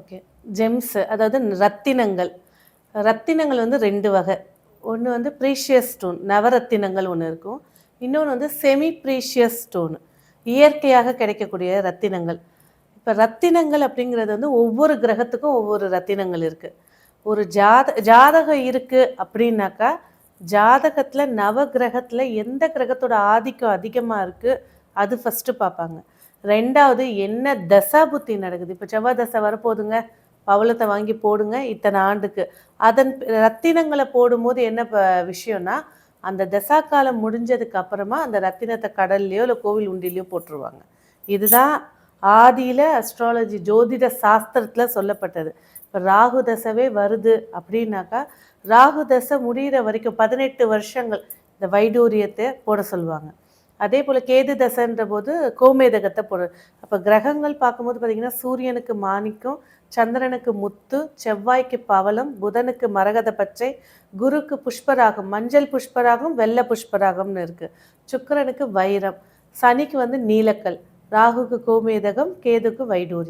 Okay gems அதாவது ரத்தினங்கள். ரத்தினங்கள் வந்து ரெண்டு வகை. ஒன்று வந்து ப்ரீஷியஸ் ஸ்டோன் நவரத்தினங்கள் ஒன்று இருக்கும். இன்னொன்று வந்து செமி ப்ரீஷியஸ் ஸ்டோன் இயற்கையாக கிடைக்கக்கூடிய ரத்தினங்கள். இப்போ ரத்தினங்கள் அப்படிங்கிறது வந்து ஒவ்வொரு கிரகத்துக்கும் ஒவ்வொரு ரத்தினங்கள் இருக்குது ஒரு ஜாத ஜாதகம் இருக்குது அப்படின்னாக்கா ஜாதகத்தில் நவ கிரகத்தில் எந்த கிரகத்தோட ஆதிக்கம் அதிகமாக இருக்குது அது ஃபஸ்ட்டு பார்ப்பாங்க. ரெண்டாவது என்ன தசா புத்தி நடக்குது? இப்போ செவ்வாய் தசை வரப்போகுதுங்க. பவளத்தை வாங்கி போடுங்க இத்தனை ஆண்டுக்கு. அதன் ரத்தினங்களை போடும்போது என்ன ப- விஷயம்னா அந்த தசா காலம் முடிஞ்சதுக்கு அப்புறமா அந்த ரத்தினத்தை கடல்லையோ இல்லை கோவில் உண்டிலையோ போட்டுருவாங்க. இதுதான் ஆதியில் அஸ்ட்ராலஜி ஜோதிட சாஸ்திரத்தில் சொல்லப்பட்டது. இப்போ ராகு தசவே வருது அப்படின்னாக்கா ராகு தசை முடிகிற வரைக்கும் பதினெட்டு வருஷங்கள் இந்த வைடூரியத்தை போட சொல்லுவாங்க. அதே போல் கேது தசைன்ற போது கோமேதகத்தை போடு. அப்போ கிரகங்கள் பார்க்கும்போது பார்த்திங்கன்னா சூரியனுக்கு மாணிக்கம் சந்திரனுக்கு முத்து செவ்வாய்க்கு பவளம் புதனுக்கு மரகத பச்சை குருக்கு புஷ்பராகம் மஞ்சள் புஷ்பராகம் வெள்ளை புஷ்பராகம்னு இருக்குது சுக்கரனுக்கு வைரம் சனிக்கு வந்து நீலக்கல் ராகுக்கு கோமேதகம் கேதுக்கு வைடூரியம்.